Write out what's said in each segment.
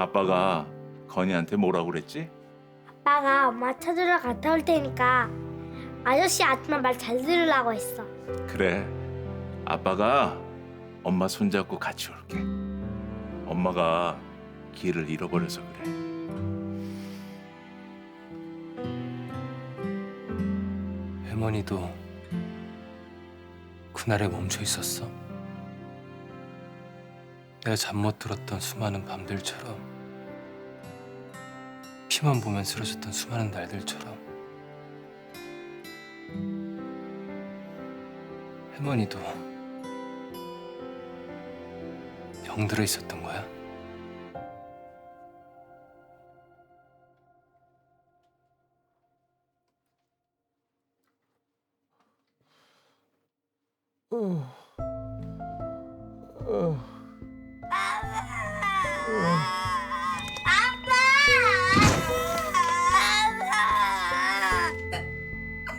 아빠가 건이한테 뭐라고 그랬지? 아빠가 엄마 찾으러 갔다 올 테니까 아저씨 아줌마 말 잘 들으라고 했어. 그래. 아빠가 엄마 손잡고 같이 올게. 엄마가 길을 잃어버려서 그래. 할머니도 그날에 멈춰 있었어. 내가 잠 못 들었던 수많은 밤들처럼 피만 보면 쓰러졌던 수많은 날들처럼 할머니도 병들어 있었던 거야.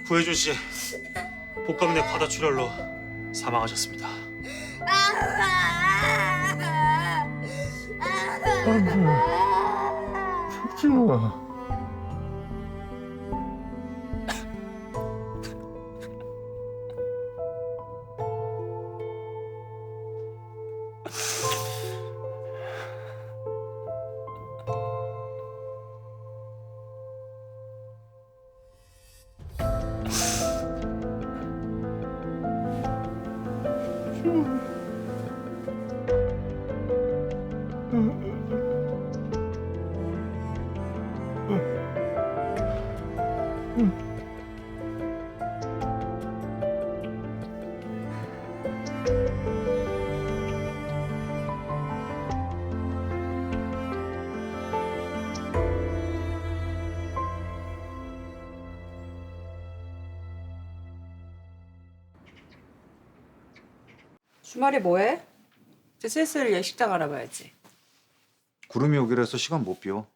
구혜준 씨 복강내 과다 출혈로 사망하셨습니다. 嗯。嗯。嗯。嗯。う。 주말에 뭐해? 이제 슬슬 예식장 알아봐야지. 구름이 오기로 해서 시간 못 비워.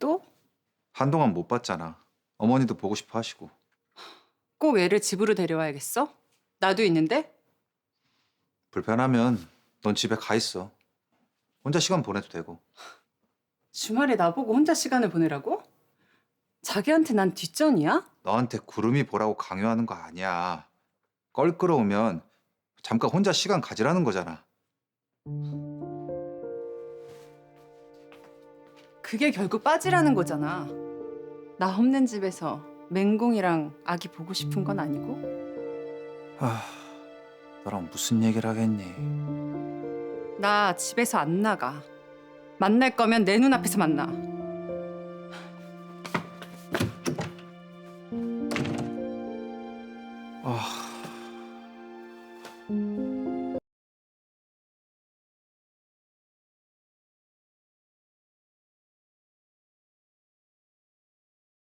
또? 한동안 못 봤잖아. 어머니도 보고 싶어 하시고. 꼭 애를 집으로 데려와야겠어? 나도 있는데? 불편하면 넌 집에 가 있어. 혼자 시간 보내도 되고. 주말에 나보고 혼자 시간을 보내라고? 자기한테 난 뒷전이야? 너한테 구름이 보라고 강요하는 거 아니야. 껄끄러우면 잠깐 혼자 시간 가지라는 거잖아. 그게 결국 빠지라는 거잖아. 나 없는 집에서 맹공이랑 아기 보고 싶은 건 아니고? 아, 너랑 무슨 얘기를 하겠니? 나 집에서 안 나가. 만날 거면 내 눈앞에서 만나.